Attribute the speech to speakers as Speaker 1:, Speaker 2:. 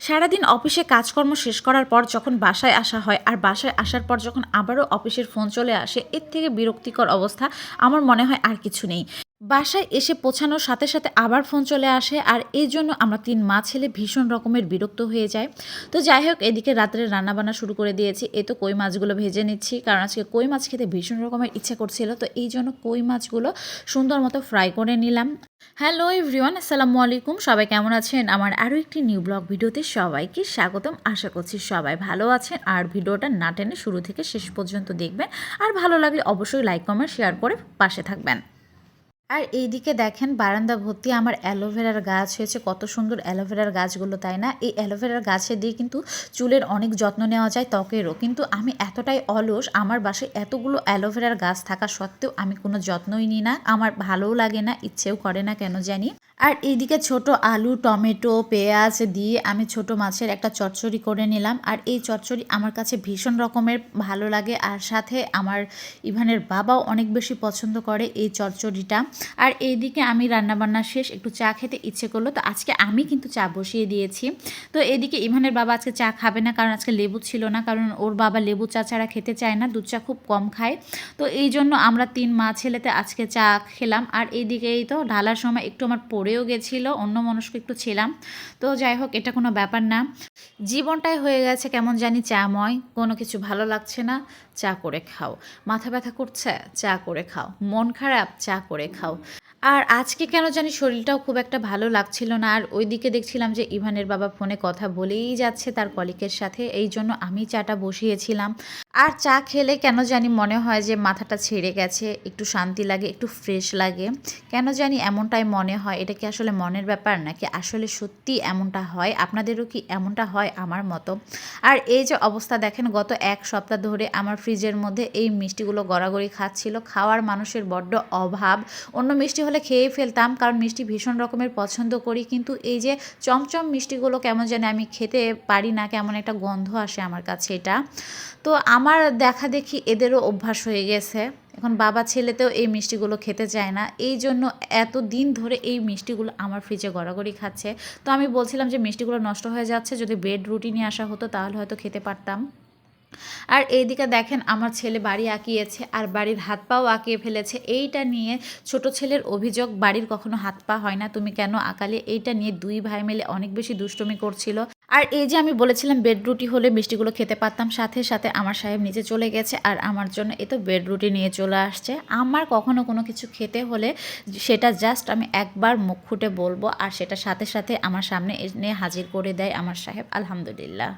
Speaker 1: সারাদিন অফিসে কাজকর্ম শেষ করার পর যখন বাসায় আসা হয় আর বাসায় আসার পর যখন আবারও অফিসের ফোন চলে আসে, এর থেকে বিরক্তিকর অবস্থা আমার মনে হয় আর কিছু নেই। বাসায় এসে পৌঁছানোর সাথে সাথে আবার ফোন চলে আসে আর এই জন্য আমরা তিন মা ছেলে ভীষণ রকমের বিরক্ত হয়ে যায় তো যাই হোক, এদিকে রাত্রে রান্নাবান্না শুরু করে দিয়েছি। এ তো কই মাছগুলো ভেজে নিচ্ছি, কারণ আজকে কই মাছ খেতে ভীষণ রকমের ইচ্ছা করছিল। তো এই জন্য কই মাছগুলো সুন্দর মতো ফ্রাই করে নিলাম। হ্যালো এভরিওয়ান, আসসালামু আলাইকুম। সবাই কেমন আছেন? আমার আরও একটি নিউ ব্লগ ভিডিওতে সবাইকে স্বাগতম। আশা করছি সবাই ভালো আছেন। আর ভিডিওটা না টেনে শুরু থেকে শেষ পর্যন্ত দেখবেন। আর ভালো লাগলে অবশ্যই লাইক, কমেন্ট, শেয়ার করে পাশে থাকবেন। আর এইদিকে দেখেন বারান্দা ভর্তি আমার অ্যালোভেরার গাছ হয়েছে। কত সুন্দর অ্যালোভেরার গাছগুলো, তাই না? এই অ্যালোভেরার গাছে দিয়ে কিন্তু চুলের অনেক যত্ন নেওয়া যায়, ত্বকেরও। কিন্তু আমি এতটাই অলস, আমার বাসায় এতগুলো অ্যালোভেরার গাছ থাকা সত্ত্বেও আমি কোনো যত্নই নিই না। আমার ভালোও লাগে না, ইচ্ছেও করে না কেন জানি। আর এইদিকে ছোট আলু, টমেটো, পেঁয়াজ দিয়ে আমি ছোট মাছের একটা চচ্চড়ি করে নিলাম। আর এই চচ্চড়ি আমার কাছে ভীষণ রকমের ভালো লাগে। আর সাথে আমার ইভানের বাবাও অনেক বেশি পছন্দ করে এই চচ্চড়িটা। আর এইদিকে আমি রান্নাবান্না শেষ, একটু চা খেতে ইচ্ছে করল। তো আজকে আমি কিন্তু চা বসিয়ে দিয়েছি। তো এদিকে ইভানের বাবা আজকে চা খাবে না, কারণ আজকে লেবু ছিল না, কারণ ওর বাবা লেবু চা ছাড়া খেতে চায় না, দুধ চা খুব কম খায়। তো এই জন্য আমরা তিন মা ছেলেতে আজকে চা খেলাম। আর এইদিকে এই তো ঢালার সময় একটু আমার পড়েও গেছিল, অন্য মনস্ক একটু ছিলাম। তো যাই হোক, এটা কোনো ব্যাপার না। জীবনটাই হয়ে গেছে কেমন জানি চাময়, কোনো কিছু ভালো লাগছে না। চা করে খাও। মাথা ব্যথা করছে? চা করে খাও। মন খারাপ? চা করে খাও। আর আজকে কেন জানি শরীরটাও খুব একটা ভালো লাগছিল না। আর ওইদিকে দেখছিলাম যে ইভানের বাবা ফোনে কথা বলেই যাচ্ছে তার কলিকের সাথে। এই জন্য আমি চাটা বসিয়েছিলাম। আর চা খেলে কেন জানি মনে হয় যে মাথাটা ছেড়ে গেছে। একটু শান্তি লাগে, একটু ফ্রেশ লাগে। কেন জানি এমনটাই মনে হয়। এটা কি আসলে মনের ব্যাপার? নাকি আসলে সত্যি এমনটা হয়? আপনাদেরও কি এমনটা হয় আমার মতো? আর এই যে অবস্থা দেখেন, গত এক সপ্তাহ ধরে আমার ফ্রিজের মধ্যে এই মিষ্টিগুলো গড়াগড়ি খাচ্ছিল। খাওয়ার মানুষের বড্ড অভাব। অন্য মিষ্টি হলে খেয়ে ফেলতাম, কারণ মিষ্টি ভীষণ রকমের পছন্দ করি। কিন্তু এই যে চমচম মিষ্টিগুলো কেমন জানি আমি খেতে পারি না, কেমন একটা গন্ধ আসে আমার কাছে এটা। তো আমার দেখা দেখি এদেরও অভ্যাস হয়ে গেছে। এখন বাবা ছেলেতেও এই মিষ্টিগুলো খেতে চায় না। এই জন্য এত দিন ধরে এই মিষ্টিগুলো আমার ফ্রিজে গড়াগড়ি খাচ্ছে। তো আমি বলছিলাম যে মিষ্টিগুলো নষ্ট হয়ে যাচ্ছে, যদি বেড রুটি নিয়ে আসা হতো তাহলে হয়তো খেতে পারতাম। আর এইদিকে দেখেন আমার ছেলে বাড়ি আঁকিয়েছে আর বাড়ির হাত পাও আঁকিয়ে ফেলেছে। এইটা নিয়ে ছোট ছেলের অভিযোগ, বাড়ির কখনো হাত পা হয় না, তুমি কেন আঁকালে? এইটা নিয়ে দুই ভাই মিলে অনেক বেশি দুষ্টমি করছিল। আর এই যে আমি বলেছিলাম বেড রুটি হলে মিষ্টিগুলো খেতে পারতাম, সাথে সাথে আমার সাহেব নিচে চলে গেছে আর আমার জন্য এ তো বেড রুটি নিয়ে চলে আসছে। আমার কখনো কোনো কিছু খেতে হলে সেটা জাস্ট আমি একবার মুখ ফুটে বলব আর সেটা সাথে সাথে আমার সামনে এনে হাজির করে দেয় আমার সাহেব। আলহামদুলিল্লাহ।